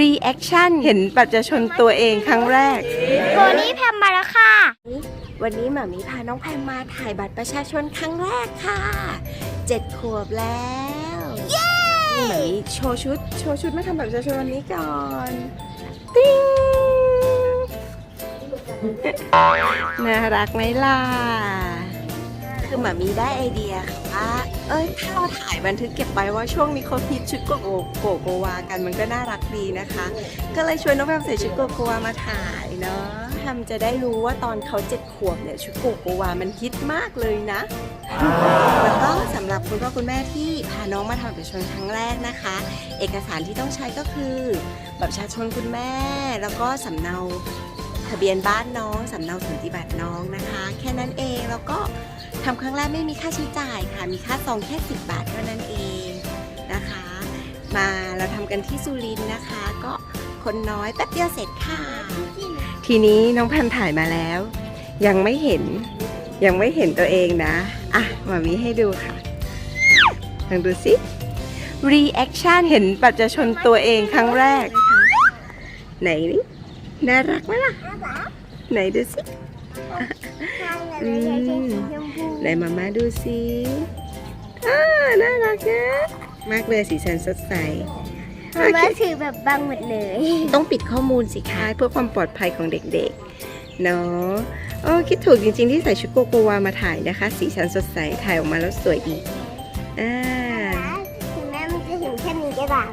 รีแอคชั่นเห็นบัตรประชาชนตัวเองครั้งแรกโพนี่แพมมาแล้วค่ะ วันนี้หมามีพาน้องแพมมาถ่ายบัตรประชาชนครั้งแรกค่ะเจ็ดขวบแล้วนี่หมามีโชว์ชุด โชว์ชุดมาทำบัตรประชาชนวันนี้ก่อนติ้งน่ารักไหมล่ะ คือหมามีได้ไอเดียค่ะว่าเอ้ยถ้าเราถ่ายบันทึกเก็บไว้ว่าช่วงนี้เขาฮิตชุดโกโกโกโกวากันมันก็น่ารักดีนะคะ ก็เลยชวนน้องแพมใส่ชุดโกโกวามาถ่ายเนาะแพมจะได้รู้ว่าตอนเขาเจ็ดขวบเนี่ยชุดโกโกวามันฮิตมากเลยนะแล้วก็สำหรับคุณพ่อคุณแม่ที่พาน้องมาทำบัตรประชนครั้งแรกนะคะ เอกสารที่ต้องใช้ก็คือบัตรประชาชนคุณแม่ แล้วก็สำเนาทะเบียนบ้านน้องสำเนาสูติบัตรน้องนะคะ แค่นั้นเองแล้วก็ ทำครั้งแรกไม่มีค่าใช้จ่ายค่ะ มีค่าซองแค่ 10 บาทเท่านั้นเองนะคะ มาเราทำกันที่สุรินทร์นะคะ ก็คนน้อยแป๊บเดียวเสร็จค่ะ ทีนี้น้องแพมถ่ายมาแล้ว ยังไม่เห็นยังไม่เห็นตัวเองนะ อะมามีให้ดูค่ะลองดูสิรีแอคชั่นเห็นบัตรประชาชนตัวเองครั้งแรก ไหนนี่น่ารักไหมล่ะ ไหนดูสิ อืมไหนมามาดูสิอ่าน่ารักนะมากเลยสีสันสดใสมาม่าถือแบบบังหมดเลย ต้องปิดข้อมูลสิคะเพื่อความปลอดภัยของเด็กๆ เนาะโอ้คิดถูกจริงๆที่ใส่ชุดโกโกวามาถ่ายนะคะ สีสันสดใสถ่ายออกมาแล้วสวยดีอ่าถึงแม้มันจะถึงแค่นี้ก็ตาม